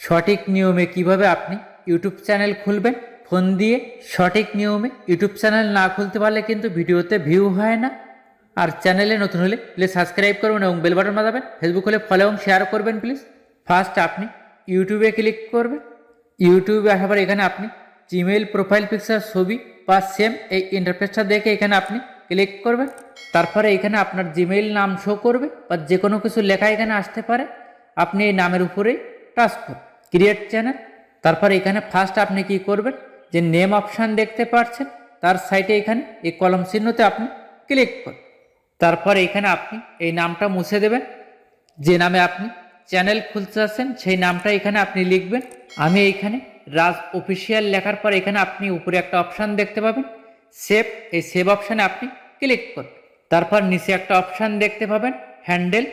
সঠিক নিয়মে কীভাবে আপনি ইউটিউব চ্যানেল খুলবেন? ফোন দিয়ে সঠিক নিয়মে ইউটিউব চ্যানেল না খুলতে পারলে কিন্তু ভিডিওতে ভিউ হয় না। আর চ্যানেলে নতুন হলে প্লিজ সাবস্ক্রাইব করবেন এবং বেল বাটন বাজাবেন। ফেসবুক হলে ফলো এবং শেয়ার করবেন প্লিজ ফার্স্ট আপনি ইউটিউবে ক্লিক করবেন। ইউটিউবে আসার পর এখানে আপনি জিমেইল প্রোফাইল পিকচার ছবি বা সেম এই ইন্টারফেসটা দেখে এখানে আপনি ক্লিক করবেন। তারপরে এখানে আপনার জিমেইল নাম শো করবে বা যে কোনো কিছু লেখা এখানে আসতে পারে। আপনি এই নামের উপরেই টাচ করুন। ক্রিয়েট চ্যানেল তারপর এখানে ফার্স্ট আপনি কি করবেন? যে নেম অপশান দেখতে পাচ্ছেন তার সাইটে এখানে এই কলম চিহ্নতে আপনি ক্লিক করুন। তারপর এখানে আপনি এই নামটা মুছে দেবেন। যে নামে আপনি চ্যানেল খুলতে চাচ্ছেন সেই নামটা এখানে আপনি লিখবেন। আমি এইখানে রাজ অফিসিয়াল লেখার পর এখানে আপনি উপরে একটা অপশান দেখতে পাবেন। সেভ এই সেভ অপশানে আপনি ক্লিক করুন। তারপর নিচে একটা অপশান দেখতে পাবেন হ্যান্ডেল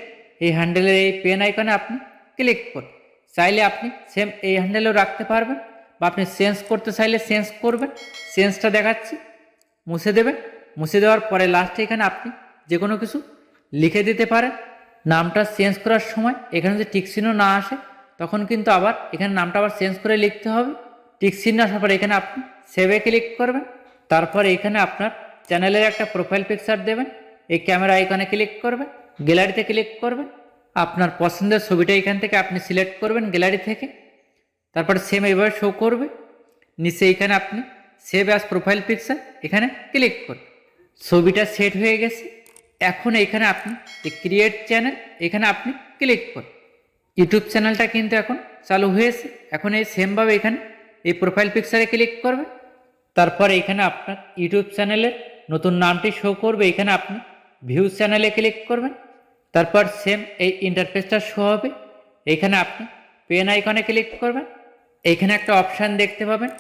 এই হ্যান্ডেলের এই পেন আইকনে আপনি ক্লিক করুন। চাইলে আপনি সেম এই হ্যান্ডেলও রাখতে পারবেন বা আপনি চেঞ্জ করতে চাইলে চেঞ্জ করবেন। চেঞ্জটা দেখাচ্ছি, মুছে দেবেন। মুছে দেওয়ার পরে লাস্টে এখানে আপনি যে কোনো কিছু লিখে দিতে পারেন। নামটা চেঞ্জ করার সময় এখানে যদি টিক চিহ্ন না আসে, তখন কিন্তু আবার এখানে নামটা আবার চেঞ্জ করে লিখতে হবে। টিক চিহ্ন আসার পর এখানে আপনি সেভে ক্লিক করবেন। তারপর এখানে আপনার চ্যানেলের একটা প্রোফাইল পিকচার দেবেন। এই ক্যামেরা আইকনে ক্লিক করবেন। গ্যালারিতে ক্লিক করবেন। আপনার পছন্দের ছবিটা এখান থেকে আপনি সিলেক্ট করবেন গ্যালারি থেকে। তারপরে সেম এইভাবে শো করবে। নিচে এখানে আপনি সেভ অ্যাজ প্রোফাইল পিকচার এখানে ক্লিক করুন। ছবিটা সেট হয়ে গেছে। এখন এখানে আপনি যে ক্রিয়েট চ্যানেল এখানে আপনি ক্লিক করুন। ইউটিউব চ্যানেলটা কিন্তু এখন চালু হয়েছে। এখন এই সেমভাবে এখানে এই প্রোফাইল পিকচারে ক্লিক করবেন তারপর এখানে আপনার ইউটিউব চ্যানেলের নতুন নামটি শো করবে। এখানে আপনি ভিউ চ্যানেলে ক্লিক করবেন। তারপর সেম এই ইন্টারফেসটা শো হবে। এখানে আপনি পেন আইকনে ক্লিক করবেন। এইখানে একটা অপশান দেখতে পাবেন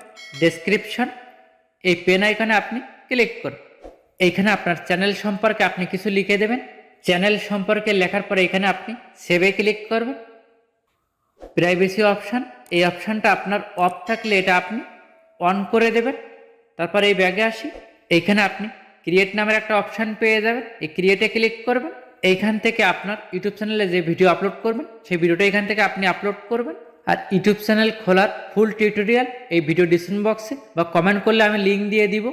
ডেসক্রিপশন এই পেন আইকনে আপনি ক্লিক করুন। এইখানে আপনার চ্যানেল সম্পর্কে আপনি কিছু লিখে দেবেন। চ্যানেল সম্পর্কে লেখার পরে এখানে আপনি সেভে ক্লিক করবেন। প্রাইভেসি অপশান এই অপশানটা আপনার অফ থাকলে এটা আপনি অন করে দেবেন। তারপর এই ব্যাগে আসি। এইখানে আপনি ক্রিয়েট নামের একটা অপশান পেয়ে যাবেন। এই ক্রিয়েটে ক্লিক করবেন। এইখান থেকে আপনার ইউটিউব চ্যানেলে যে ভিডিও আপলোড করবেন, সেই ভিডিওটা এখান থেকে আপনি আপলোড করবেন। আর ইউটিউব চ্যানেল খোলার ফুল টিউটোরিয়াল এই ভিডিও ডিসক্রিপশন বক্সে বা কমেন্ট করলে আমি লিঙ্ক দিয়ে দিব।